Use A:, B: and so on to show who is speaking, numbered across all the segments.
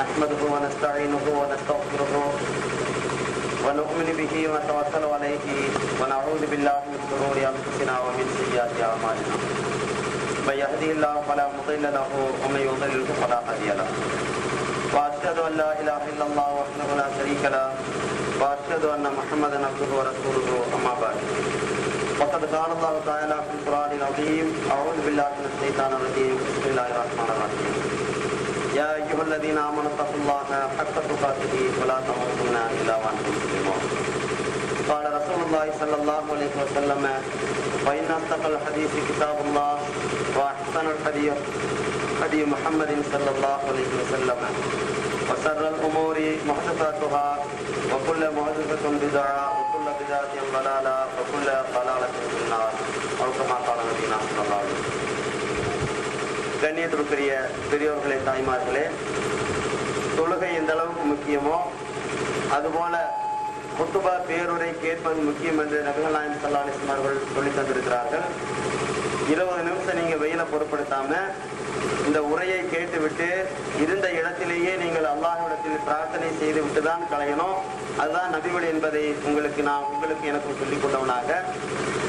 A: نحمده ونستعينه ونستغفره ونؤمن به ونتوكل عليه ونعوذ بالله من شرور انفسنا ومن سيئات اعمالنا من يهده الله فلا مضل له ومن يضلل فلا هادي له. واشهد ان لا اله الا الله وحده لا شريك له. واشهد ان محمدا عبده ورسوله اما بعد. وقد قال الله تعالى في القران العظيم اعوذ بالله من الشيطان الرجيم. بسم الله الرحمن الرحيم. يا ايها الذين امنوا اتقوا الله حق تقاته ولا تموتن الا وانتم مسلمون. قال رسول الله صلى الله عليه وسلم فان اصدق الحديث كتاب الله واحسن الحديث هدي محمد صلى الله عليه وسلم، وشر الامور محدثاتها، وكل محدثه بدعه وكل بدعه ضلاله وكل ضلاله في النار. او كما قال نبينا صلى الله عليه وسلم. கண்ணியத்திற்குரிய பெரியோர்களே தாய்மார்களே தொழுகை எந்த அளவுக்கு முக்கியமோ அதுபோல குத்துபா பேருரை கேட்பது முக்கியம் என்று நபிகள் நாயம் சல்லாலிஸ்லாம் அவர்கள் சொல்லி தந்திருக்கிறார்கள். இருபது நிமிஷம் நீங்க வெயில பொருட்படுத்தாம இந்த உரையை கேட்டுவிட்டு இருந்த இடத்திலேயே நீங்கள் அல்லாஹிடத்தில் பிரார்த்தனை செய்து விட்டு தான் களையணும். அதுதான் நபிவழி என்பதை உங்களுக்கு நான் உங்களுக்கு எனக்கு சொல்லிக் கொண்டவனாக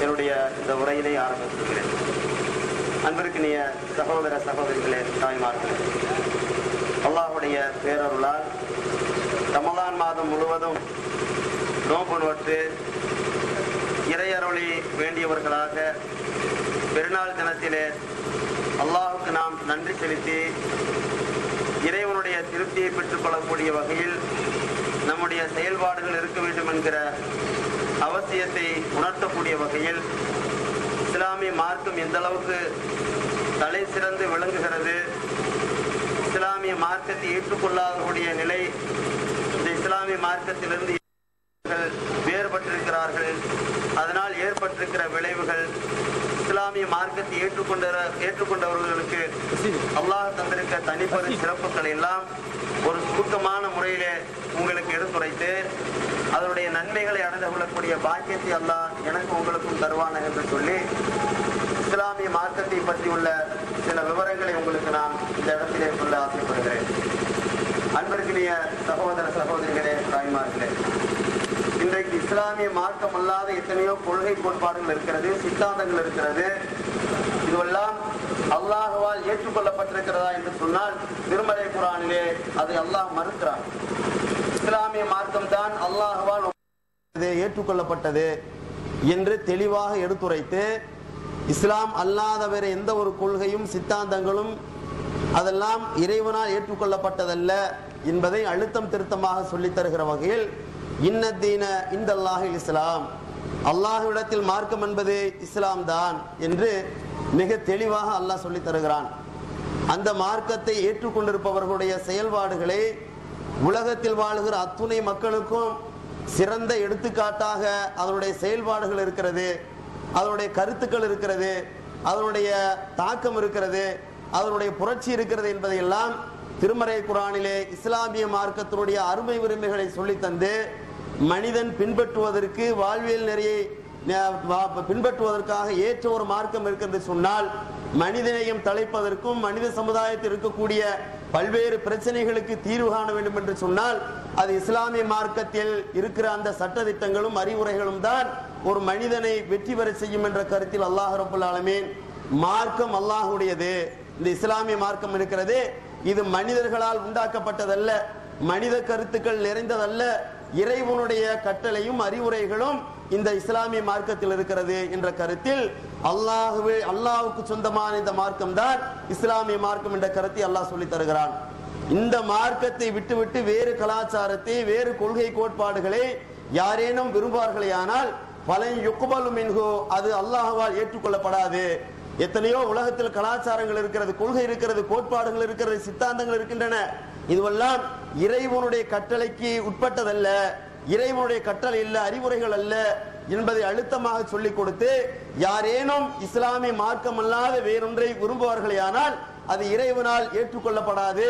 A: என்னுடைய இந்த உரையினை ஆரம்பித்திருக்கிறேன் அன்பிற்கினிய சகோதர சகோதரிகளே தாய்மார்கள். அல்லாஹுடைய பேரருளால் ரமலான் மாதம் முழுவதும் நோன்பு நோட்டு இறையருளி வேண்டியவர்களாக பெருநாள் தினத்திலே அல்லாஹுக்கு நாம் நன்றி செலுத்தி இறைவனுடைய திருப்தியை பெற்றுக்கொள்ளக்கூடிய வகையில் நம்முடைய செயல்பாடுகள் இருக்க வேண்டும் என்கிற அவசியத்தை உணர்த்தக்கூடிய வகையில் இஸ்லாமிய மார்க்கம் எந்த அளவுக்கு தலை சிறந்து விளங்குகிறது? இஸ்லாமிய மார்க்கத்தை ஏற்றுக்கொள்ளாதக்கூடிய நிலை இந்த இஸ்லாமிய மார்க்கத்திலிருந்து வேறுபட்டிருக்கிறார்கள். அதனால் ஏற்பட்டிருக்கிற விளைவுகள் இஸ்லாமிய மார்க்கத்தை ஏற்றுக்கொண்ட ஏற்றுக்கொண்டவர்களுக்கு அல்லாஹ் தந்திருக்க தனிப்பெரும் சிறப்புகள் எல்லாம் ஒரு சுருக்கமான முறையிலே உங்களுக்கு எடுத்துரைத்து அதனுடைய நன்மைகளை அடைந்து கொள்ளக்கூடிய பாக்கியத்தை அல்லாஹ் எனக்கு உங்களுக்கும் தருவான என்று சொல்லி இஸ்லாமிய மார்க்கத்தை பற்றி உள்ள சில விவரங்களை உங்களுக்கு நான் இந்த இடத்திலே சொல்ல ஆசைப்படுகிறேன். அன்பிற்கினிய சகோதர சகோதரிகளே தாய்மார்களே இன்றைக்கு இஸ்லாமிய மார்க்கம் அல்லாத எத்தனையோ கொள்கை கோட்பாடுகள் இருக்கிறது சித்தாந்தங்கள் இருக்கிறது. இதுவெல்லாம் அல்லாஹுவால் ஏற்றுக்கொள்ளப்பட்டிருக்கிறதா என்று சொன்னால் திருமலை குரானிலே அதை அல்லாஹ் மறுக்கிறான். இஸ்லாமிய மார்க்கம் தான் அல்லாஹவால் ஏற்றுக்கொள்ளப்பட்டது என்று தெளிவாக எடுத்துரைத்து இஸ்லாம் அல்லாத வேற எந்த ஒரு கொள்கையும் சித்தாந்தங்களும் அதெல்லாம் இறைவனால் ஏற்றுக்கொள்ளப்பட்டதல்ல என்பதை அழுத்தம் திருத்தமாக சொல்லித் தருகிற வகையில் இன்னத்தீன இந்த அல்லாஹ் இஸ்லாம். அல்லாஹ்விடத்தில் மார்க்கம் என்பது இஸ்லாம் தான் என்று மிக தெளிவாக அல்லாஹ் சொல்லித் தருகிறான். அந்த மார்க்கத்தை ஏற்றுக்கொண்டிருப்பவர்களுடைய செயல்பாடுகளை உலகத்தில் வாழுகிற அத்துணை மக்களுக்கும் சிறந்த எடுத்துக்காட்டாக அதனுடைய செயல்பாடுகள் இருக்கிறது அதனுடைய கருத்துக்கள் இருக்கிறது அதனுடைய தாக்கம் இருக்கிறது அதனுடைய புரட்சி இருக்கிறது என்பதையெல்லாம் திருமறை குரானிலே இஸ்லாமிய மார்க்கத்தினுடைய அருமை உரிமைகளை சொல்லி தந்து மனிதன் பின்பற்றுவதற்கு வாழ்வியல் நெறியை பின்பற்றுவதற்காக ஏற்ற ஒரு மார்க்கம் இருக்கிறது சொன்னால் மனிதனையும் தலைப்பதற்கும் மனித சமுதாயத்தில் இருக்கக்கூடிய பல்வேறு பிரச்சனைகளுக்கு தீர்வு காண வேண்டும் என்று சொன்னால் அது இஸ்லாமிய மார்க்கத்தில் இருக்கிற அந்த சட்ட திட்டங்களும் அறிவுரைகளும் தான் ஒரு மனிதனை வெற்றி பெற செய்யும் என்ற கருத்தில் அல்லாஹ் ரபுல் ஆலமீன் மார்க்கம் அல்லாஹுடையது. இந்த இஸ்லாமிய மார்க்கம் இருக்கிறது. இது மனிதர்களால் உண்டாக்கப்பட்டதல்ல மனித கருத்துக்கள் நிறைந்ததல்ல இறைவனுடைய கட்டளையும் அறிவுரைகளும் இந்த இஸ்லாமிய மார்க்கத்தில் இருக்கிறது என்ற கருத்தில் அல்லாஹுவே அல்லாஹுக்கு சொந்தமான இந்த மார்க்கம் தான் இஸ்லாமிய மார்க்கம் என்ற கருத்தை அல்லாஹ் சொல்லி தருகிறான். இந்த மார்க்கத்தை விட்டுவிட்டு வேறு கலாச்சாரத்தை வேறு கொள்கை கோட்பாடுகளை யாரேனும் விரும்புவார்களேயானால் பலன் யுக்குபலும் என்கோ அது அல்லாஹால் ஏற்றுக்கொள்ளப்படாது. எத்தனையோ உலகத்தில் கலாச்சாரங்கள் இருக்கிறது கொள்கை இருக்கிறது கோட்பாடுகள் இருக்கிறது சித்தாந்தங்கள் இருக்கின்றன. இதுவெல்லாம் இறைவனுடைய கட்டளைக்கு உட்பட்டதல்ல. இறைவனுடைய கட்டளை இல்ல அறிவுரைகள் அல்ல. என்பதை அழுத்தமாக சொல்லிக் கொடுத்து யாரேனும் இஸ்லாமிய மார்க்கம் அல்லாத வேறொன்றை விரும்புவார்களேயானால் அது இறைவனால் ஏற்றுக்கொள்ளப்படாது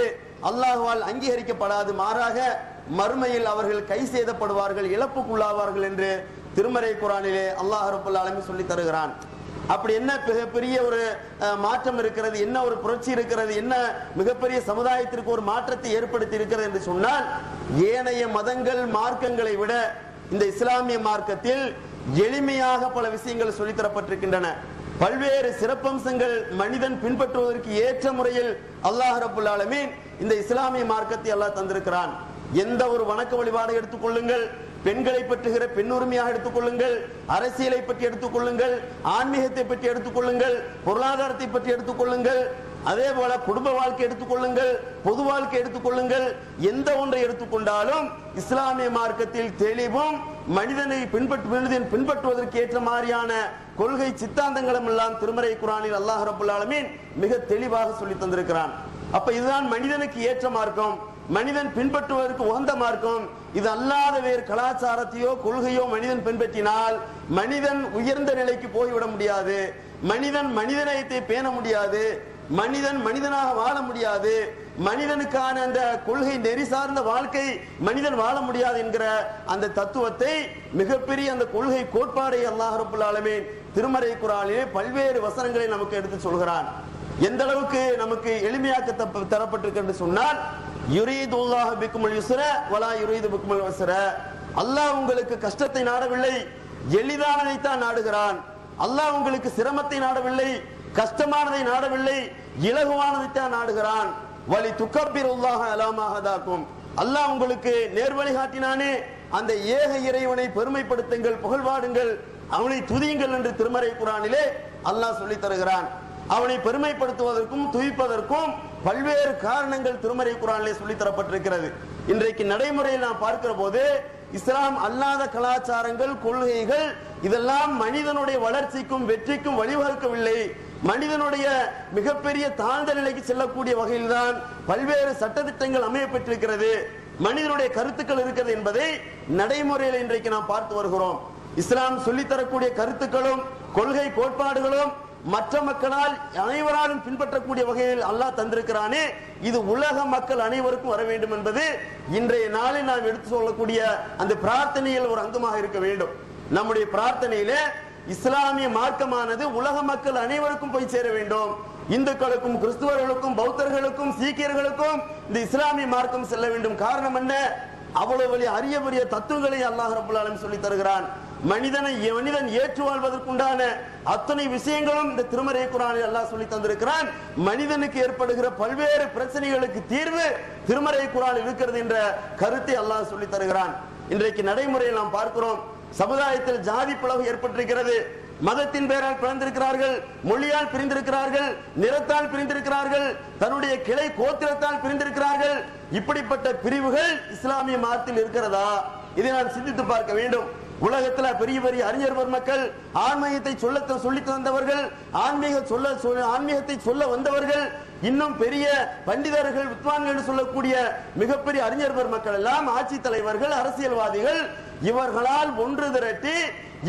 A: அல்லாஹுவால் அங்கீகரிக்கப்படாது மாறாக மறுமையில் அவர்கள் கை செய்தப்படுவார்கள் இழப்புக்குள்ளாவார்கள் என்று திருமறை குரானிலே அல்லாஹ் ரபுல் ஆலமி சொல்லி தருகிறான். அப்படி என்ன மிகப்பெரிய ஒரு மாற்றம் இருக்கிறது என்ன ஒரு புரட்சி இருக்கிறது என்ன மிகப்பெரிய சமுதாயத்திற்கு ஒரு மாற்றத்தை ஏற்படுத்தி இருக்கிறது என்று சொன்னால் ஏனைய மதங்கள் மார்க்கங்களை விட இந்த இஸ்லாமிய மார்க்கத்தில் எளிமையாக பல விஷயங்கள் சொல்லித்தரப்பட்டிருக்கின்றன பல்வேறு சிறப்பம்சங்கள் மனிதன் பின்பற்றுவதற்கு ஏற்ற முறையில் அல்லாஹ் ரபுல் ஆலமீன் இந்த இஸ்லாமிய மார்க்கத்தை அல்லாஹ் தந்திருக்கிறான். எந்த ஒரு வணக்க வழிபாடு எடுத்துக்கொள்ளுங்கள் பெண்களை பற்றுகிற பெண் உரிமையாக எடுத்துக்கொள்ளுங்கள் அரசியலை பற்றி எடுத்துக்கொள்ளுங்கள் ஆன்மீகத்தை பற்றி எடுத்துக்கொள்ளுங்கள் பொருளாதாரத்தை பற்றி எடுத்துக்கொள்ளுங்கள் அதே போல குடும்ப வாழ்க்கை எடுத்துக்கொள்ளுங்கள் பொது வாழ்க்கை எடுத்துக்கொள்ளுங்கள். எந்த ஒன்றை எடுத்துக்கொண்டாலும் இஸ்லாமிய மார்க்கத்தில் தெளிவும் மனிதனை பின்பற்று மனிதன் பின்பற்றுவதற்கு ஏற்ற மாதிரியான கொள்கை சித்தாந்தங்களும் எல்லாம் திருமறை குரானில் அல்லாஹ் ரபுல்லாலமீன் மிக தெளிவாக சொல்லி தந்திருக்கிறான். அப்ப இதுதான் மனிதனுக்கு ஏற்ற மார்க்கம். மனிதன் பின்பற்றுவதற்கு உகந்த மார்க்கம். இது அல்லாத வேறு கலாச்சாரத்தையோ கொள்கையோ மனிதன் பின்பற்றினால் மனிதன் உயர்ந்த நிலைக்கு போய்விட முடியாது. மனிதன் மனிதநேயத்தை பேண முடியாது. மனிதன் மனிதனாக வாழ முடியாது. மனிதனுக்கான அந்த கொள்கை நெறி சார்ந்த வாழ்க்கை மனிதன் வாழ முடியாது என்கிற அந்த தத்துவத்தை மிகப்பெரிய அந்த கொள்கை கோட்பாடை அல்லாஹ் ரபுல் ஆலமீன் திருமறை குரானிலே பல்வேறு வசனங்களை நமக்கு எடுத்து சொல்கிறான். எந்த அளவுக்கு நமக்கு எளிமையாக்க தப்ப- தரப்பட்டிருக்கு சொன்னால் யுரீதுல்லாஹ் பிக்குமல் யுஸ்ர வலா யுரீது பிக்குமல் வசர அல்லாஹ் உங்களுக்கு கஷ்டத்தை நாடவில்லை எளிதானதைத்தான் நாடுகிறான். அல்லாஹ் உங்களுக்கு சிரமத்தை நாடவில்லை கஷ்டமானதை நாடவில்லை இலகுவானதை தான் நாடுகிறான் உள்ளாக அலாமாக அலாமாகதாக்கும். அல்லாஹ் உங்களுக்கு நேர் காட்டினானே. அந்த ஏக இறைவனை பெருமைப்படுத்துங்கள் புகழ்வாடுங்கள். அவனை துதியுங்கள் என்று திருமறை குரானிலே அல்லாஹ் சொல்லி தருகிறான். அவனை பெருமைப்படுத்துவதற்கும் துவிப்பதற்கும் பல்வேறு காரணங்கள் திருமறை குரானிலே சொல்லி தரப்பட்டிருக்கிறது. இன்றைக்கு நடைமுறையில் நாம் பார்க்கிற போது இஸ்லாம் அல்லாத கலாச்சாரங்கள் கொள்கைகள் இதெல்லாம் மனிதனுடைய வளர்ச்சிக்கும் வெற்றிக்கும் வழிவகுக்கவில்லை. மனிதனுடைய மிகப்பெரிய தாழ்ந்த நிலைக்கு செல்லக்கூடிய வகையில்தான் பல்வேறு சட்டத்திட்டங்கள் அமையப்பட்டிருக்கிறது. மனிதனுடைய கருத்துக்கள் இருக்கிறது என்பதை நடைமுறையில் இன்றைக்கு நாம் பார்த்து வருகிறோம். இஸ்லாம் சொல்லித் தரக்கூடிய கருத்துக்களும் கொள்கை கோட்பாடுகளும் மற்ற மக்களால் அனைவராலும் பின்பற்றக்கூடிய வகையில் அல்லாஹ் தந்திருக்கிறானே. இது உலக மக்கள் அனைவருக்கும் வர வேண்டும் என்பது இன்றைய நாளில் நாம் எடுத்து சொல்லக்கூடிய அந்த பிரார்த்தனையில் ஒரு அங்கமாக இருக்க வேண்டும். நம்முடைய பிரார்த்தனையிலே இஸ்லாமிய மார்க்கமானது உலக மக்கள் அனைவருக்கும் போய் சேர வேண்டும். இந்துக்களுக்கும் கிறிஸ்துவர்களுக்கும் பௌத்தர்களுக்கும் சீக்கியர்களுக்கும் இந்த இஸ்லாமிய மார்க்கம் செல்ல வேண்டும். காரணம் என்ன? அவ்வளவு வழி அரிய பெரிய தத்துவங்களை அல்லாஹ் ரபுல்லாலும் சொல்லி தருகிறான். மனிதனை மனிதன் ஏற்று வாழ்வதற்குண்டான அத்தனை விஷயங்களும் இந்த திருமறை குரானில் அல்லாஹ் சொல்லி தந்திருக்கிறான். மனிதனுக்கு ஏற்படுகிற பல்வேறு பிரச்சனைகளுக்கு தீர்வு திருமறை குரானில் இருக்கிறது என்ற கருத்தை அல்லாஹ் சொல்லி தருகிறான். இன்றைக்கு நடைமுறையில் நாம் பார்க்கிறோம். சமுதாயத்தில் ஜாதி பிளவு ஏற்பட்டிருக்கிறது. மதத்தின் பெயரால் பிறந்திருக்கிறார்கள் மொழியால் பிரிந்திருக்கிறார்கள் நிறத்தால் பிரிந்திருக்கிறார்கள் தன்னுடைய கிளை கோத்திரத்தால் பிரிந்திருக்கிறார்கள். இப்படிப்பட்ட பிரிவுகள் இஸ்லாமிய மதத்தில் இருக்கிறதா? இதை நான் சிந்தித்து பார்க்க வேண்டும். உலகத்துல பெரிய பெரிய அறிஞர் மக்கள் ஆன்மீகத்தை சொல்ல சொல்லி தந்தவர்கள் ஆன்மீக சொல்ல சொல்ல- ஆன்மீகத்தை சொல்ல வந்தவர்கள் இன்னும் பெரிய பண்டிதர்கள் வித்வான்கள் என்று சொல்லக்கூடிய மிகப்பெரிய அறிஞர் மக்கள் எல்லாம் ஆட்சி தலைவர்கள் அரசியல்வாதிகள் இவர்களால் ஒன்று திரட்டி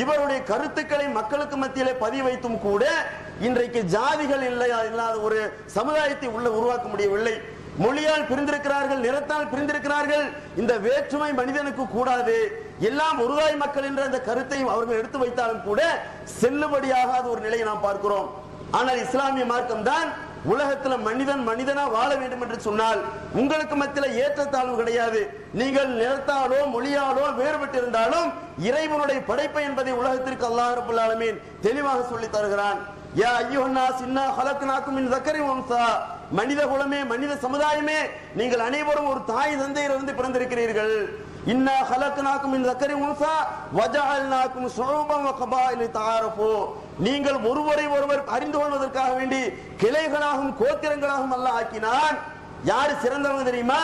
A: இவருடைய கருத்துக்களை மக்களுக்கு மத்தியிலே பதிவு வைத்தும் கூட இன்றைக்கு ஜாதிகள் இல்லை இல்லாத ஒரு சமுதாயத்தை உள்ள உருவாக்க முடியவில்லை. மொழியால் பிரிந்திருக்கிறார்கள் நிறத்தால் பிரிந்திருக்கிறார்கள். இந்த வேற்றுமை மனிதனுக்கு கூடாது. எல்லாம் ஒருதாய் மக்கள் என்ற அந்த கருத்தை அவர்கள் எடுத்து வைத்தாலும் கூட செல்லுபடியாகாத ஒரு நிலையை நாம் பார்க்கிறோம். ஆனால் இஸ்லாமிய மார்க்கம் தான் உலகத்துல மனிதன் மனிதனா வாழ வேண்டும் என்று சொன்னால் உங்களுக்கு மத்தியில ஏற்றத்தாழ்வு கிடையாது. நீங்கள் நிறத்தாலோ மொழியாலோ வேறுபட்டு இருந்தாலும் இறைவனுடைய படைப்பு என்பதை உலகத்திற்கு அல்லாஹ் ரபுல் ஆலமீன் தெளிவாக சொல்லி தருகிறான். யா ஐயோ சின்னா ஹலக்கு நாக்கும் தக்கரி வம்சா. மனித குலமே மனித சமுதாயமே நீங்கள் அனைவரும் ஒரு தாய் தந்தையிலிருந்து பிறந்திருக்கிறீர்கள். இன்னா ஹலக்குனாக்கும் மின் தக்கரி வஜால் நாக்கும் ஷுஉபன் கபா கபாயில தஆரஃபு. நீங்கள் ஒருவரை ஒருவர் அறிந்து கொள்வதற்காக வேண்டி கிளைகளாகவும் கோத்திரங்களாகவும் அல்லாஹ் ஆக்கினான். யாரு சிறந்தவங்க தெரியுமா?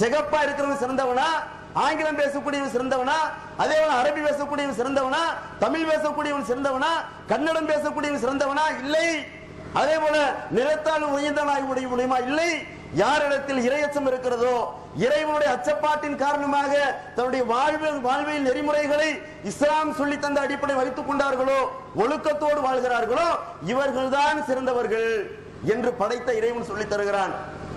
A: சிகப்பா இருக்கிறவங்க சிறந்தவனா? ஆங்கிலம் பேசக்கூடியவன் சிறந்தவனா? அதே போல அரபி பேசக்கூடியவன் சிறந்தவனா? தமிழ் பேசக்கூடியவன் சிறந்தவனா? கன்னடம் பேசக்கூடியவன் சிறந்தவனா? இல்லை. அதே போல நிறத்தால் உயர்ந்தனாய் உடைய முடியுமா இல்லை. யாரிடத்தில் இரையச்சம் இருக்கிறதோ இறைவனுடைய அச்சப்பாட்டின் காரணமாக தன்னுடைய வாழ்வில் வாழ்வியல் நெறிமுறைகளை இஸ்லாம் சொல்லி தந்த அடிப்படை வைத்துக் கொண்டார்களோ ஒழுக்கத்தோடு வாழ்கிறார்களோ இவர்கள்தான் சிறந்தவர்கள் என்று படைத்த இறைவன் சொல்லி தருகிறான்.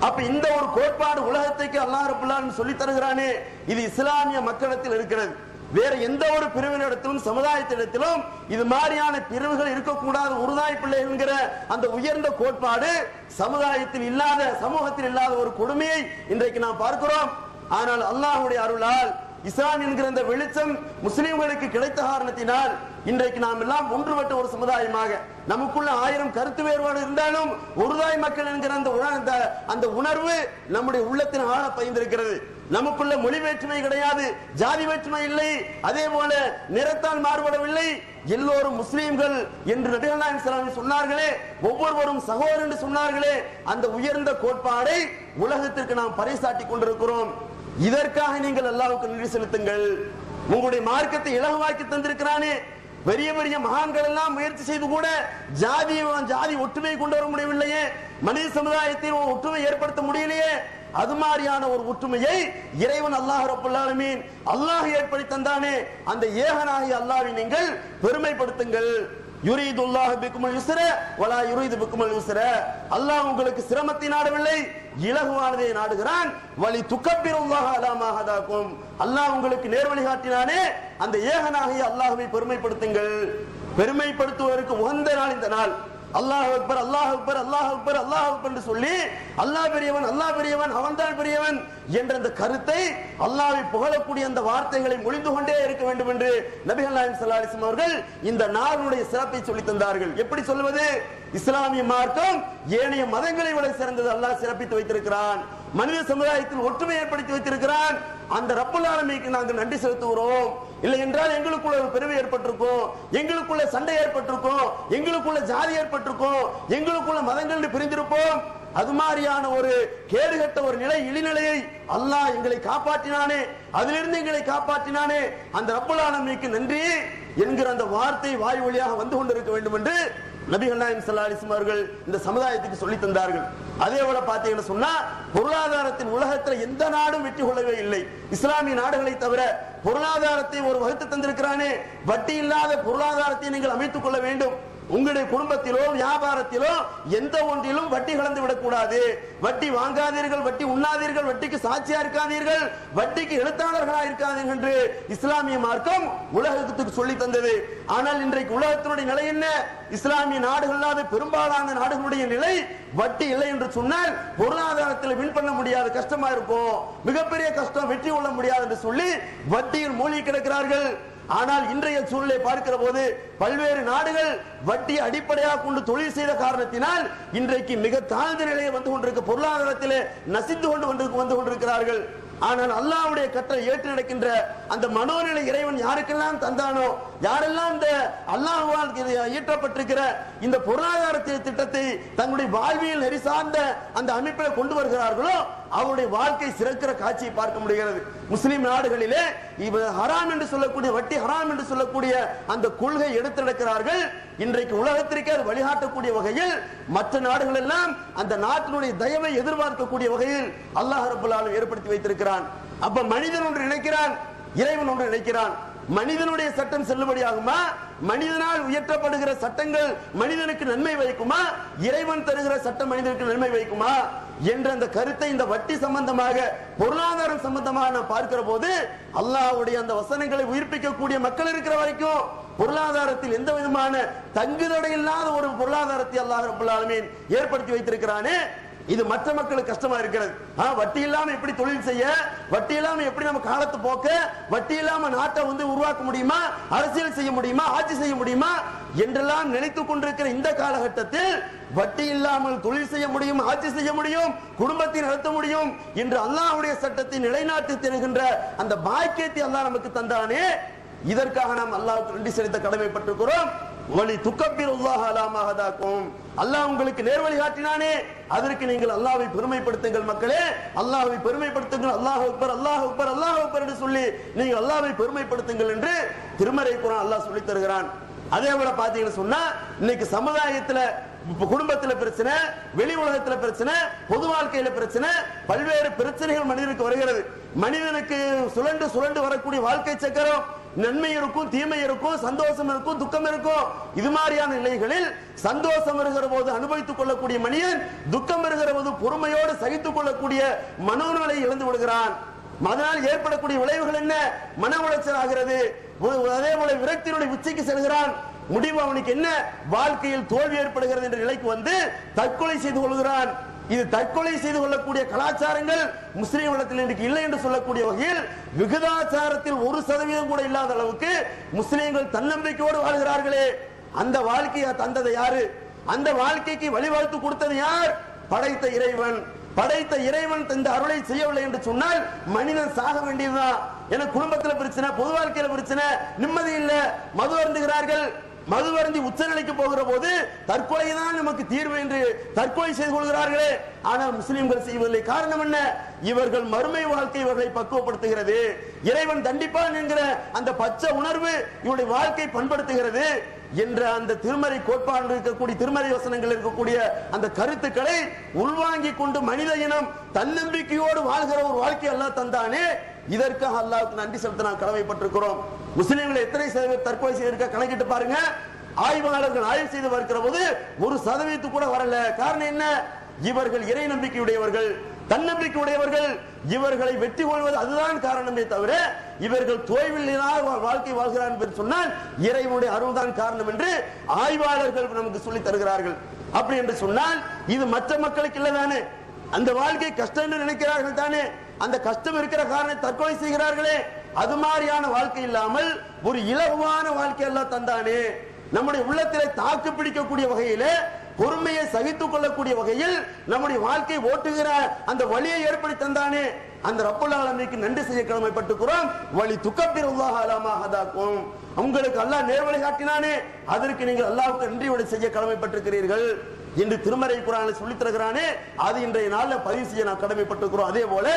A: அப்ப இந்த ஒரு கோட்பாடு உலகத்தைக்கு அல்லாஹ் ரபுல்லான்னு சொல்லி தருகிறானே இது இஸ்லாமிய மக்களிடத்தில் இருக்கிறது.
B: வேற எந்த ஒரு பிரிவினிடத்திலும் சமுதாயத்திடத்திலும் இது மாதிரியான பிரிவுகள் இருக்கக்கூடாது உருதாய் பிள்ளை என்கிற அந்த உயர்ந்த கோட்பாடு சமுதாயத்தில் இல்லாத சமூகத்தில் இல்லாத ஒரு கொடுமையை இன்றைக்கு நாம் பார்க்கிறோம். ஆனால் அல்லாஹுடைய அருளால் இஸ்லாம் என்கிற இந்த வெளிச்சம் முஸ்லிம்களுக்கு கிடைத்த காரணத்தினால் இன்றைக்கு நாம் எல்லாம் ஒன்றுபட்ட ஒரு சமுதாயமாக நமக்குள்ள ஆயிரம் கருத்து வேறுபாடு இருந்தாலும் ஒருதாய் மக்கள் என்கிற அந்த அந்த- அந்த உணர்வு நம்முடைய உள்ளத்தின் ஆழ பயந்திருக்கிறது நமக்குள்ள மொழி வேற்றுமை கிடையாது ஜாதி வேற்றுமை இல்லை அதே போல நிறத்தால் மாறுபடவில்லை எல்லோரும் முஸ்லீம்கள் என்று நபிகள் நாயகம் சொன்னார்களே ஒவ்வொருவரும் சகோதரர் என்று சொன்னார்களே அந்த உயர்ந்த கோட்பாடை உலகத்திற்கு நாம் பறைசாட்டி கொண்டிருக்கிறோம். இதற்காக நீங்கள் அல்லாவுக்கு நன்றி செலுத்துங்கள். உங்களுடைய மார்க்கத்தை இலகுவாக்கி தந்திருக்கிறானே. பெரிய பெரிய மகான்கள் எல்லாம் முயற்சி செய்து கூட ஜாதி ஜாதி ஒற்றுமை கொண்டு வர முடியவில்லையே. மனித சமுதாயத்தில் ஒற்றுமை ஏற்படுத்த முடியலையே. அது மாதிரியான ஒரு ஒற்றுமையை இறைவன் அல்லாஹ் ரப்பல் அல்லாஹ் ஏற்படுத்தி தந்தானே. அந்த ஏகனாகி அல்லாஹை நீங்கள் பெருமைப்படுத்துங்கள். யுரீதுல்லாஹ் பிக்குமல் யுஸ்ர வலா யுரீது பிக்குமல் யுஸ்ர. அல்லாஹ் உங்களுக்கு சிரமத்தை நாடவில்லை இலகுவானதை நாடுகிறான். வலி துக்கப்பிருல்லாஹ் அலாமா அல்லாஹ் உங்களுக்கு நேர்வழி காட்டினானே அந்த ஏகனாகி அல்லாஹுவை பெருமைப்படுத்துங்கள். பெருமைப்படுத்துவதற்கு உகந்த நாள் இந்த நாள். அல்லாஹ் அக்பர் அல்லாஹ் அக்பர் அல்லாஹ் அக்பர் அல்லாஹ் அக்பர் என்று சொல்லி அல்லாஹ் பெரியவன் அல்லாஹ் பெரியவன் அவன்தான் பெரியவன் என்ற அந்த கருத்தை அல்லாஹ்வை புகழக்கூடிய அந்த வார்த்தைகளை மொழிந்து கொண்டே இருக்க வேண்டும் என்று நபிகள் நாயகம் ஸல்லல்லாஹு அவர்கள் இந்த நாளுடைய சிறப்பை சொல்லி தந்தார்கள். எப்படி சொல்வது? இஸ்லாமிய மார்க்கம் ஏனைய மதங்களை விட சிறந்தது. அல்லாஹ் சிறப்பித்து வைத்திருக்கிறான். மனித சமுதாயத்தில் ஒற்றுமை ஏற்படுத்தி வைத்திருக்கிறான். அந்த ரப்பல் ஆலமிக்கு நாங்கள் நன்றி செலுத்துகிறோம். இல்லை என்றால் எங்களுக்குள்ள ஒரு பெருமை ஏற்பட்டிருக்கும். எங்களுக்குள்ள சண்டை ஏற்பட்டிருக்கும். எங்களுக்குள்ள ஜாதி ஏற்பட்டிருக்கும். எங்களுக்குள்ள மதங்கள் பிரிந்திருப்போம். அது மாதிரியான ஒரு கேடுகட்ட ஒரு நிலை இழிநிலையை அல்லாஹ் எங்களை காப்பாற்றினானே. அதிலிருந்து எங்களை காப்பாற்றினானே. அந்த ரப்பல் ஆலமிக்கு நன்றி. என்கிற அந்த வார்த்தை வாய் வழியாக வந்து கொண்டிருக்க வேண்டும் என்று நபிகள் நாயம் ஸல்லல்லாஹு அவர்கள் இந்த சமுதாயத்துக்கு சொல்லி தந்தார்கள். அதே போல பாத்தீங்கன்னு சொன்னா பொருளாதாரத்தின் உலகத்துல எந்த நாடும் வெற்றி கொள்ளவே இல்லை. இஸ்லாமிய நாடுகளை தவிர பொருளாதாரத்தை ஒரு வகுத்து தந்திருக்கிறானே. வட்டி இல்லாத பொருளாதாரத்தை நீங்கள் அமைத்துக் கொள்ள வேண்டும். உங்களுடைய குடும்பத்திலோ வியாபாரத்திலோ எந்த ஒன்றிலும் வட்டி கலந்து விடக்கூடாது. வட்டி வாங்காதீர்கள் வட்டி உண்ணாதீர்கள் வட்டிக்கு சாட்சியா இருக்காதீர்கள் வட்டிக்கு எழுத்தாளர்களா இருக்காதீர்கள் என்று இஸ்லாமிய மார்க்கம் உலகத்துக்கு சொல்லி தந்தது. ஆனால் இன்றைக்கு உலகத்தினுடைய நிலை என்ன? இஸ்லாமிய நாடுகள் இல்லாத பெரும்பாலான நாடுகளுடைய நிலை வட்டி இல்லை என்று சொன்னால் பொருளாதாரத்தில் வின் பண்ண முடியாது கஷ்டமா இருக்கும் மிகப்பெரிய கஷ்டம் வெற்றி கொள்ள முடியாது என்று சொல்லி வட்டியில் மூழ்கி கிடக்கிறார்கள். ஆனால் இன்றைய சூழலை பார்க்கிற போது பல்வேறு நாடுகள் வட்டி அடிப்படையாக கொண்டு தொழில் செய்த காரணத்தினால் இன்றைக்கு மிக தாழ்ந்த நிலையை வந்து கொண்டிருக்க பொருளாதாரத்திலே நசிந்து கொண்டு வந்து வந்து கொண்டிருக்கிறார்கள். ஆனால் அல்லாவுடைய கட்டளை ஏற்று நடக்கின்ற அந்த மனோநிலை இறைவன் யாருக்கெல்லாம் தந்தானோ யாரெல்லாம் இந்த அல்லாஹ்வால் ஈற்றப்பட்டிருக்கிற ஈட்டப்பட்டிருக்கிற இந்த பொருளாதார திட்டத்தை தங்களுடைய வாழ்வியல் நெறி சார்ந்த அந்த அமைப்பில் கொண்டு வருகிறார்களோ அவருடைய வாழ்க்கை சிறக்கிற காட்சியை பார்க்க முடிகிறது. முஸ்லிம் நாடுகளிலே இவ ஹராம் என்று சொல்லக்கூடிய வட்டி ஹராம் என்று சொல்லக்கூடிய அந்த கொள்கை எடுத்திருக்கிறார்கள். இன்றைக்கு உலகத்திற்கே அது வழிகாட்டக்கூடிய வகையில் மற்ற நாடுகள் எல்லாம் அந்த நாட்டினுடைய தயவை எதிர்பார்க்கக்கூடிய வகையில் அல்லாஹ் ரபுல்லாலும் ஏற்படுத்தி வைத்திருக்கிறான். அப்ப மனிதன் ஒன்று நினைக்கிறான் இறைவன் ஒன்று நினைக்கிறான். மனிதனுடைய சட்டம் செல்லுபடியாகுமா? மனிதனால் உயர்த்தப்படுகிற சட்டங்கள் மனிதனுக்கு நன்மை வைக்குமா? இறைவன் தருகிற சட்டம் மனிதனுக்கு நன்மை வைக்குமா? என்ற அந்த கருத்தை இந்த வட்டி சம்பந்தமாக பொருளாதாரம் சம்பந்தமாக நான் பார்க்கிற போது அல்லாஹ்வுடைய அந்த வசனங்களை உயிர்ப்பிக்கக்கூடிய மக்கள் இருக்கிற வரைக்கும் பொருளாதாரத்தில் எந்த விதமான தங்குதடை இல்லாத ஒரு பொருளாதாரத்தை அல்லாஹ் ரப்பல் ஏற்படுத்தி வைத்திருக்கிறானே? இது மற்ற மக்களுக்கு கஷ்டமா இருக்கிறது. வட்டி இல்லாம எப்படி தொழில் செய்ய? வட்டி இல்லாம எப்படி நம்ம காலத்தை போக்க? வட்டி இல்லாம நாட்டை வந்து உருவாக்க முடியுமா? அரசியல் செய்ய முடியுமா? ஆட்சி செய்ய முடியுமா? என்றெல்லாம் நினைத்துக் கொண்டிருக்கிற இந்த காலகட்டத்தில் வட்டி இல்லாமல் தொழில் செய்ய முடியும் ஆட்சி செய்ய முடியும் குடும்பத்தை நடத்த முடியும் என்று அல்லாஹ்வுடைய சட்டத்தை நிலைநாட்டி தருகின்ற அந்த பாக்கியத்தை அல்லாஹ் நமக்கு தந்தானே. இதற்காக நாம் அல்லாஹ் நன்றி செலுத்த கடமைப்பட்டிருக்கிறோம். வழி துக்கப்பிருல்லாஹ் அலாமஹதாக்கும். அல்லாஹ் உங்களுக்கு நேர்வழி காட்டினானே. அதற்கு நீங்கள் அல்லாவை பெருமைப்படுத்துங்கள் மக்களே. அல்லாஹ்வை பெருமைப்படுத்துங்கள். அல்லாஹ் அக்பர் அல்லாஹ் அக்பர் அல்லாஹ் அக்பர் என்று சொல்லி நீங்கள் அல்லாவை பெருமைப்படுத்துங்கள் என்று திருமறை குரான் அல்லாஹ் சொல்லி தருகிறான். அதே போல பாத்தீங்கன்னு சொன்னா இன்னைக்கு சமுதாயத்துல குடும்பத்துல பிரச்சனை வெளி உலகத்துல பிரச்சனை பொது வாழ்க்கையில பிரச்சனை பல்வேறு பிரச்சனைகள் மனிதனுக்கு வருகிறது. மனிதனுக்கு சுழண்டு சுழண்டு வரக்கூடிய வாழ்க்கை சக்கரம் நன்மை இருக்கும் தீமை இருக்கும் சந்தோஷம் இருக்கும் துக்கம் இருக்கும் இது மாதிரியான நிலைகளில் சந்தோஷம் வருகிற போது அனுபவித்துக் கொள்ளக்கூடிய மனிதன் துக்கம் வருகிற போது பொறுமையோடு சகித்துக் கொள்ளக்கூடிய மனோநிலை இழந்து விடுகிறான். அதனால் ஏற்படக்கூடிய விளைவுகள் என்ன? மன உளைச்சல் ஆகிறது. ஒரு- அதே போல விரக்தியினுடைய உச்சிக்கு செல்கிறான். முடிவு அவனுக்கு என்ன? வாழ்க்கையில் தோல்வி ஏற்படுகிறது என்ற நிலைக்கு வந்து தற்கொலை செய்து கொள்கிறான். இது தற்கொலை செய்து கொள்ளக்கூடிய கலாச்சாரங்கள் முஸ்லீம் உலகத்தில் இன்றைக்கு இல்லை என்று சொல்லக்கூடிய வகையில் விகிதாச்சாரத்தில் ஒரு சதவீதம் கூட இல்லாத அளவுக்கு முஸ்லீம்கள் தன்னம்பிக்கையோடு வாழ்கிறார்களே. அந்த வாழ்க்கையை தந்தது யாரு? அந்த வாழ்க்கைக்கு வழிவகுத்து கொடுத்தது யார்? படைத்த இறைவன். படைத்த இறைவன் தந்த அருளை செய்யவில்லை என்று சொன்னால் மனிதன் சாக வேண்டியதுதான். என குடும்பத்தில் பிரச்சனை பொது வாழ்க்கையில பிரச்சனை நிம்மதி இல்ல. மது அருந்துகிறார்கள். மது வருந்தி உச்சநிலைக்கு போகிற போது தற்கொலை தான் நமக்கு தீர்வு என்று தற்கொலை செய்து கொள்கிறார்களே. ஆனால் முஸ்லிம்கள் செய்வதில்லை. காரணம் என்ன? இவர்கள் மறுமை வாழ்க்கை இவர்களை பக்குவப்படுத்துகிறது. இறைவன் தண்டிப்பான் என்கிற அந்த பச்சை உணர்வு இவருடைய வாழ்க்கை பண்படுத்துகிறது என்ற அந்த திருமறை கோட்பாடு இருக்கக்கூடிய திருமறை வசனங்கள் இருக்கக்கூடிய அந்த கருத்துக்களை உள்வாங்கி கொண்டு மனித இனம் தன்னம்பிக்கையோடு வாழ்கிற ஒரு வாழ்க்கை அல்லா தந்தானே. இதற்காக அல்லாவுக்கு நன்றி செலுத்த நாம் கடமைப்பட்டிருக்கிறோம். முஸ்லீம்கள் எத்தனை சதவீதம் தற்கொலை செய்திருக்க கணக்கிட்டு பாருங்க. ஆய்வாளர்கள் ஆய்வு செய்து பார்க்கிற போது ஒரு சதவீதத்து கூட வரல. காரணம் என்ன? இவர்கள் இறை நம்பிக்கையுடையவர்கள் தன்னம்பிக்கை உடையவர்கள் இவர்களை வெற்றி கொள்வது அதுதான் காரணமே தவிர இவர்கள் தோய்வில்லாத வாழ்க்கை வாழ்கிறார் என்று சொன்னால் இறைவனுடைய அருள் தான் காரணம் என்று ஆய்வாளர்கள் நமக்கு சொல்லித் தருகிறார்கள். அப்படி என்று சொன்னால் இது மற்ற மக்களுக்கு இல்லதானே? அந்த வாழ்க்கை கஷ்டம் என்று நினைக்கிறார்கள் தானே? அந்த கஷ்டம் இருக்கிற காரணம் தற்கொலை செய்கிறார்களே. அது மாதிரியான வாழ்க்கை இல்லாமல் ஒரு இலகுவான வாழ்க்கை எல்லாம் தந்தானே. நம்முடைய உள்ளத்திலே தாக்கு பிடிக்கக்கூடிய வகையிலே பொறுமையை சகித்துக் கொள்ளக்கூடிய வகையில் நம்முடைய வாழ்க்கை ஓட்டுகிற அந்த வழியை ஏற்படுத்தி தந்தானே. அந்த ரப்புல் ஆலமீக்கு நன்றி செய்ய கடமைப்பட்டுக்கிறோம் வழி துக்கப்பிரல்லாஹ் அலாமா ஹதாக்கும். உங்களுக்கு அல்லாஹ் நேர்வழி காட்டினானே. அதற்கு நீங்கள் அல்லாவுக்கு நன்றி செய்ய கடமைப்பட்டிருக்கிறீர்கள் என்று திருமறை குரானை சொல்லித் தருகிறானே அது இன்றைய நாளில் பதிவு செய்ய நான் கடமைப்பட்டிருக்கிறோம். அதே போல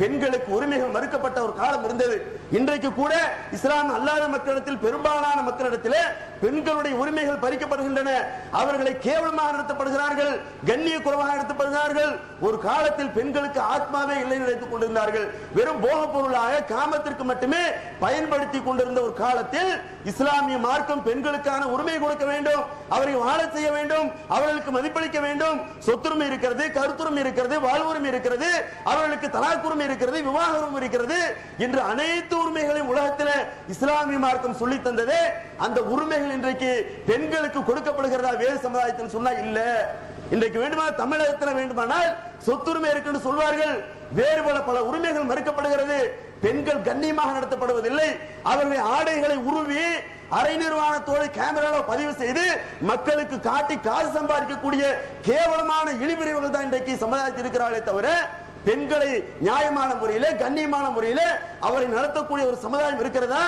B: பெண்களுக்கு உரிமைகள் மறுக்கப்பட்ட ஒரு காலம் இருந்தது. இன்றைக்கு கூட இஸ்லாம் அல்லாத மக்களிடத்தில் பெரும்பாலான மக்களிடத்தில் பெண்களுடைய உரிமைகள் பறிக்கப்படுகின்றன. அவர்களை கேவலமாக நடத்தப்படுகிறார்கள் கண்ணிய குறைவாக நடத்தப்படுகிறார்கள். ஒரு காலத்தில் பெண்களுக்கு ஆத்மாவே இல்லை நினைத்துக் கொண்டிருந்தார்கள். வெறும் போக பொருளாக காமத்திற்கு மட்டுமே பயன்படுத்தி கொண்டிருந்த ஒரு காலத்தில் இஸ்லாமிய மார்க்கம் பெண்களுக்கான உரிமை கொடுக்க வேண்டும் அவரை வாழ செய்ய வேண்டும் அவர்களுக்கு மதிப்பளிக்க வேண்டும். சொத்துரிமை இருக்கிறது கருத்துரிமை இருக்கிறது வாழ்வுரிமை இருக்கிறது அவர்களுக்கு தலாக்குரிமை இருக்கிறது விவாக உரிமை இருக்கிறது என்று அனைத்து உரிமைகளையும் உலகத்தில் இஸ்லாமிய மார்க்கம் சொல்லி தந்ததே. அந்த உரிமைகள் இன்றைக்கு பெண்களுக்கு கொடுக்கப்படுகிறதா வேறு சமுதாயத்தில் சொன்னா இல்ல. இன்றைக்கு வேண்டுமா தமிழகத்தில் வேண்டுமானால் சொத்துரிமை இருக்குன்னு சொல்வார்கள். வேறு பல பல உரிமைகள் மறுக்கப்படுகிறது. பெண்கள் கண்ணியமாக நடத்தப்படுவதில்லை. அவர்களுடைய ஆடைகளை உருவி அரை நிர்வாணத்தோடு கேமராவில் பதிவு செய்து மக்களுக்கு காட்டி காசு சம்பாதிக்கக்கூடிய கேவலமான இழிபிரிவுகள் தான் இன்றைக்கு சமுதாயத்தில் இருக்கிறார்களே தவிர பெண்களை நியாயமான முறையில கண்ணியமான முறையில அவரை நடத்தக்கூடிய ஒரு சமுதாயம் இருக்கிறதா?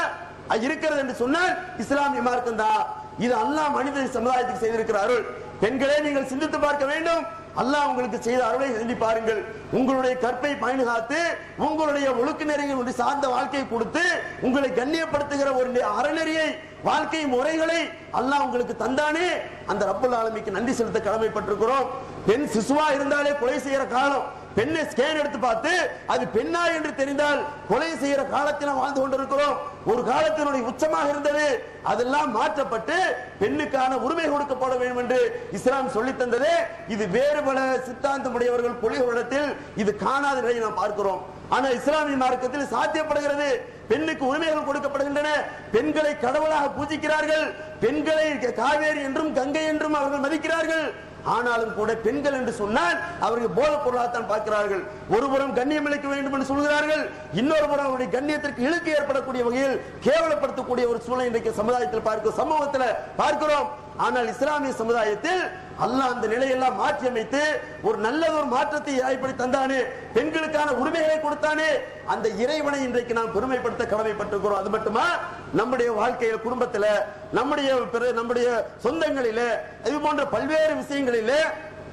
B: இருக்கிறது என்று சொன்னால் இஸ்லாமிய மார்க்கம் தான் இது அல்லாஹ் மனித சமுதாயத்துக்கு செய்திருக்கிற அருள் பெண்களே நீங்கள் சிந்தித்து பார்க்க வேண்டும். அல்லாஹ் உங்களுக்கு செய்த அருளை எண்ணி பாருங்கள். உங்களுடைய கற்பை பாதுகாத்து உங்களுடைய ஒழுக்க நெறியை சார்ந்த வாழ்க்கையை கொடுத்து உங்களை கண்ணியப்படுத்துகிற ஒரு அறநெறியை வாழ்க்கை முறைகளை அல்லாஹ் உங்களுக்கு தந்தானே. அந்த ரப்பல் ஆலமிக்கு நன்றி செலுத்த கடமைப்பட்டிருக்கிறோம். பெண் சிசுவா இருந்தாலே கொலை செய்யற காலம். பெண்ணை ஸ்கேன் எடுத்து பார்த்து அது பெண்ணா என்று தெரிந்தால் கொலை செய்யற காலத்தில் வாழ்ந்து கொண்டிருக்கிறோம். ஒரு காலத்தினுடைய உச்சமாக இருந்தது. அதெல்லாம் மாற்றப்பட்டு பெண்ணுக்கான உரிமை கொடுக்கப்பட வேண்டும் என்று இஸ்லாம் சொல்லி தந்ததே. இது வேறு பல சித்தாந்தம் உடையவர்கள் கொள்கைகளிடத்தில் இது காணாத நிலையை நாம் பார்க்கிறோம். ஆனால் இஸ்லாமிய மார்க்கத்தில் சாத்தியப்படுகிறது. பெண்ணுக்கு உரிமைகள் கொடுக்கப்படுகின்றன. பெண்களை கடவுளாக பூஜிக்கிறார்கள். பெண்களை காவேரி என்றும் கங்கை என்றும் அவர்கள் மதிக்கிறார்கள். ஆனாலும் கூட பெண்கள் என்று சொன்னால் அவர்கள் போதைப் பொருளாகத்தான் பார்க்கிறார்கள் ஒருபுறம் கண்ணியம் இழைக்க வேண்டும் என்று சொல்கிறார்கள். இன்னொரு புறம் அவருடைய கண்ணியத்திற்கு இழுக்கு ஏற்படக்கூடிய வகையில் கேவலப்படுத்தக்கூடிய ஒரு சூழ்நிலை இன்றைக்கு சமுதாயத்தில் பார்க்கிறோம் சமூகத்தில் பார்க்கிறோம். ஆனால் இஸ்லாமிய சமுதாயத்தில் அல்லாஹ் அந்த நிலையெல்லாம் மாற்றி அமைத்து ஒரு நல்ல ஒரு மாற்றத்தை ஏற்படுத்தி தந்தானே. பெண்களுக்கான உரிமைகளை கொடுத்தானே. அந்த இறைவனை இன்றைக்கு நாம் பெருமைப்படுத்த கடமைப்பட்டிருக்கிறோம். அது மட்டுமா? நம்முடைய வாழ்க்கையில குடும்பத்துல நம்முடைய பிற- நம்முடைய சொந்தங்களில இது போன்ற பல்வேறு விஷயங்களிலே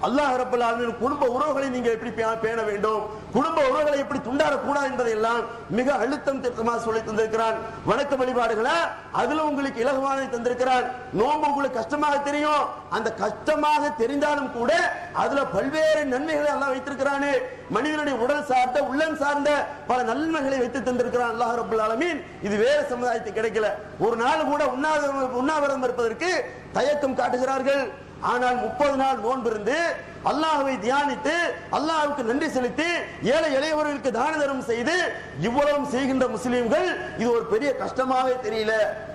B: அல்லாஹ் ரப்பல் ஆலமீன் குடும்ப உறவுகளை நீங்க எப்படி பேண வேண்டும்? குடும்ப உறவுகளை எப்படி துண்டாடக்கூடாது என்பதை எல்லாம் மிக அழுத்தம் திருத்தமாக சொல்லி தந்திருக்கிறான். வணக்க வழிபாடுகளை அதுல உங்களுக்கு இலகுவானதை தந்திருக்கிறான் நோன்பு உங்களுக்கு கஷ்டமாக தெரியும். அந்த கஷ்டமாக தெரிந்தாலும் கூட அதுல பல்வேறு நன்மைகளை எல்லாம் வைத்திருக்கிறானே. மனிதனுடைய உடல் சார்ந்த உள்ளம் சார்ந்த பல நன்மைகளை வைத்து தந்திருக்கிறான் அல்லாஹ் ரப்பல் ஆலமீன். இது வேற சமுதாயத்துக்கு கிடைக்கல. ஒரு நாள் கூட உண்ணாவிரதம் உண்ணாவிரதம் இருப்பதற்கு தயக்கம் காட்டுகிறார்கள். ஆனால் முப்பது நாள் நோன்பு இருந்து தியானித்து அல்லாஹுக்கு நன்றி செலுத்தி ஏழை இளையவர்களுக்கு தான தர்மம் செய்து இவ்வளவும் செய்கின்ற முஸ்லீம்கள் இது ஒரு பெரிய கஷ்டமாவே தெரியல.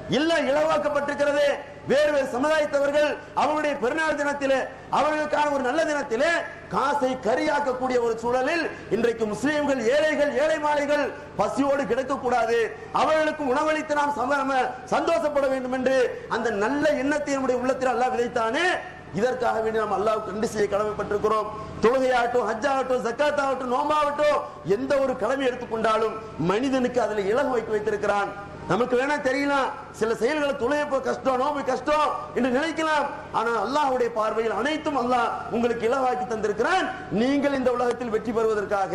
B: இல்ல இலவாக்கப்பட்டிருக்கிறது வேறு வேறு சமுதாயத்தவர்கள் அவருடைய பெருநாள் தினத்திலே அவர்களுக்கான ஒரு நல்ல தினத்திலே காசை கரியாக்கக்கூடிய ஒரு சூழலில் இன்றைக்கு முஸ்லீம்கள் ஏழைகள் ஏழை மாலைகள் பசியோடு கிடக்கக்கூடாது. அவர்களுக்கு உணவளித்து நாம் சம- சந்தோஷப்பட வேண்டும் என்று அந்த நல்ல எண்ணத்தை நம்முடைய உள்ளத்தில் அல்லாஹ் விதைத்தானே? இதற்காக வேண்டி நாம் அல்லாவுக்கு நன்றி செய்ய கடமைப்பட்டிருக்கிறோம். தொழுகையாகட்டும் ஹஜ்ஜாகட்டும் ஜக்காத் ஆகட்டும் நோம்பாகட்டும் எந்த ஒரு கடமை எடுத்துக்கொண்டாலும் மனிதனுக்கு அதுல இலகு வைக்க வைத்திருக்கிறான். நமக்கு வேணா தெரியலாம் சில செயல்களை துளையப்போ கஷ்டம் நோம்பு கஷ்டம் என்று நினைக்கலாம். ஆனால் அல்லாஹுடைய பார்வையில் அனைத்தும் அல்லாஹ் உங்களுக்கு இலவாக்கி தந்திருக்கிறான். நீங்கள் இந்த உலகத்தில் வெற்றி பெறுவதற்காக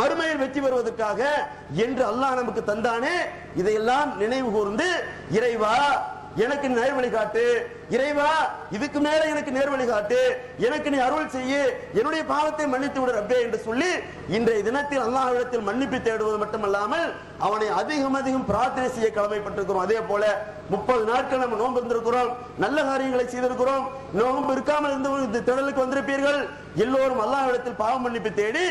B: மறுமையில் வெற்றி பெறுவதற்காக என்று அல்லாஹ் நமக்கு தந்தானே. இதையெல்லாம் நினைவு கூர்ந்து இறைவா எனக்கு நேர்வழி காட்டு. இறைவா இதுக்கு மேல எனக்கு நேர்வழி காட்டு. எனக்கு நீ அருள் செய்ய. என்னுடைய பாவத்தை மன்னித்து விடு ரப்பே என்று சொல்லி இன்றைய தினத்தில் அல்லாஹ்விடத்தில் மன்னிப்பு தேடுவது மட்டுமல்லாமல் அவனை அதிகம் அதிகம் பிரார்த்தனை செய்ய கடமைப்பட்டிருக்கிறோம். அதே போல முப்பது நாட்கள் நம்ம நோன்பு இருந்திருக்கிறோம் நல்ல காரியங்களை செய்திருக்கிறோம். நோன்பு இருக்காமல் இருந்த இந்த திடலுக்கு வந்திருப்பீர்கள். எல்லோரும் அல்லாஹ்விடத்தில் பாவம் மன்னிப்பு தேடி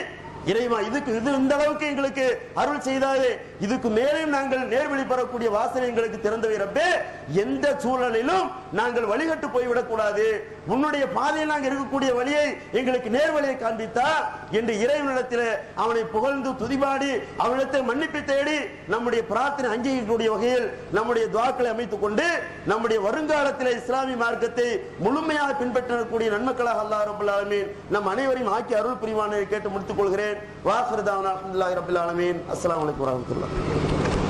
B: இறைவா இதுக்கு இது இந்த அளவுக்கு எங்களுக்கு அருள் செய்தாரே. இதுக்கு மேலும் நாங்கள் நேர்வழி பெறக்கூடிய வாசனை எங்களுக்கு திறந்து ரப்பே. எந்த சூழலிலும் நாங்கள் வழிகட்டு போய்விடக் கூடாது உன்னுடைய பாதையில் நாங்கள் இருக்கக்கூடிய வழியை எங்களுக்கு நேர்வழியை காண்பித்தா என்று இறைவனிடத்தில் அவனை புகழ்ந்து துதிபாடி அவனிடத்தை மன்னிப்பு தேடி நம்முடைய பிரார்த்தனை அங்கீகரிக்கக்கூடிய வகையில் நம்முடைய துவாக்களை அமைத்துக் கொண்டு நம்முடைய வருங்காலத்தில் இஸ்லாமிய மார்க்கத்தை முழுமையாக பின்பற்றக்கூடிய நன்மக்களாக அல்லாஹ் ரபுல் நம் அனைவரையும் ஆக்கி அருள் புரிவானை கேட்டு முடித்துக் கொள்கிறேன். வாசரதாவன் அஹமதுல்லாஹி ரபுல் ஆலமீன். அஸ்லாம் வலைக்கம் வரமத்துல்லா